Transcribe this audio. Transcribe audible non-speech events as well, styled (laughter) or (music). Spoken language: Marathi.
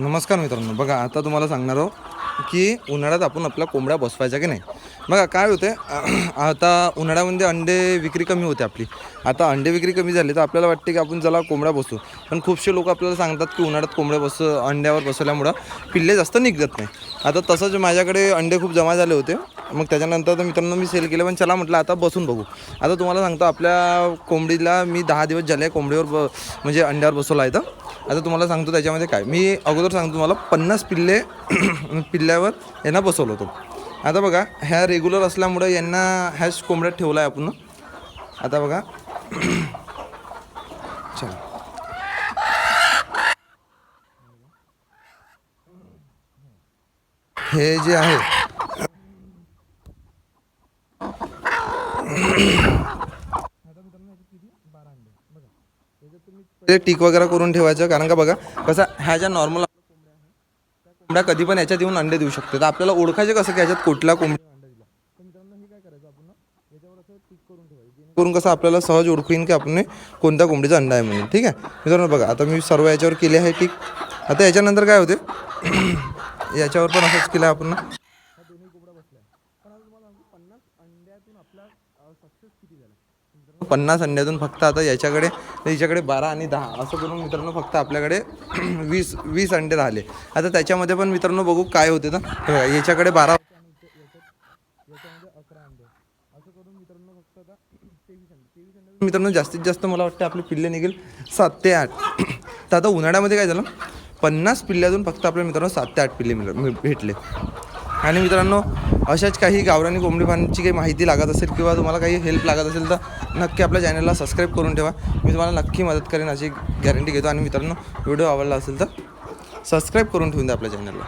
नमस्कार मित्रांनो बघा आता तुम्हाला सांगणार आहो की उन्हाळ्यात आपण आपल्या कोंबड्या बसवायच्या की नाही? बघा काय होते (clears throat) आता उन्हाळ्यामध्ये अंडे विक्री कमी होते आपली. आता अंडे विक्री कमी झाली तर आपल्याला वाटते की आपण ज्याला कोंबड्या बसू. पण खूपशे लोक आपल्याला सांगतात की उन्हाळ्यात कोंबड्या बस अंड्यावर बसवल्यामुळं पिल्ले जास्त निघत नाही. आता तसंच माझ्याकडे अंडे खूप जमा झाले होते. मग त्याच्यानंतर तर मित्रांनो मी सेल केलं पण चला म्हटलं आता बसून बघू. आता तुम्हाला सांगतो आपल्या कोंबडीला मी दहा दिवस झाले कोंबडीवर ब म्हणजे अंड्यावर बसवला आहे तर आता तुम्हाला सांगतो त्याच्यामध्ये काय. मी अगोदर सांगतो तुम्हाला पन्नास पिल्ले (clears throat) पिल्ल्यावर यांना बसवलं होतं. आता बघा ह्या रेग्युलर असल्यामुळं यांना ह्याच कोंबड्यात ठेवला आहे आपण. आता बघा. (clears throat) चला. हे जे आहे ते टिक वगैरे करून ठेवायचं कारण का बघा कसं ह्या ज्या नॉर्मल कोंबड्या कधी पण याच्यात येऊन अंडे देऊ शकते तर आपल्याला ओळखायचे कसं की याच्यात कुठला कोंबडा अंडा दिला तर मित्रांनो हे काय करायचं आपण याच्यावर असं टिक करून ठेवायचं करून कसं आपल्याला सहज ओळखू येईन की आपण कोणत्या कोंबडीचा अंडा आहे म्हणून ठीक आहे? मित्रांनो बघा आता मी सर्व याच्यावर केले आहे टिक. आता याच्यानंतर काय होते? याच्यावर पण असंच केलं आहे आपण पन्नास अंड्यातून फक्त आता याच्याकडे याच्याकडे बारा आणि दहा. असं करून मित्रांनो फक्त आपल्याकडे (clears throat) वीस वीस अंडे राहिले. आता त्याच्यामध्ये पण मित्रांनो बघू काय होते ना याच्याकडे बारा मित्रांनो जास्तीत जास्त मला वाटतं आपले पिल्ले निघेल सात ते आठ. तर आता उन्हाळ्यामध्ये काय झालं? पन्नास पिल्ल्यातून फक्त आपल्या मित्रांनो सात ते आठ पिल्ले मिळ- भेटले. आणि मित्रांनो अशाच काही गावरानी कोंबडी फार्मची काही माहिती लागत असेल किंवा तुम्हाला काही हेल्प लागत असेल तर नक्की आपल्या चॅनलला सबस्क्राईब करून ठेवा. मी तुम्हाला नक्की मदत करेन अशी गॅरंटी घेतो. आणि मित्रांनो व्हिडिओ आवडला असेल तर सबस्क्राईब करून ठेवून द्या आपल्या चॅनलला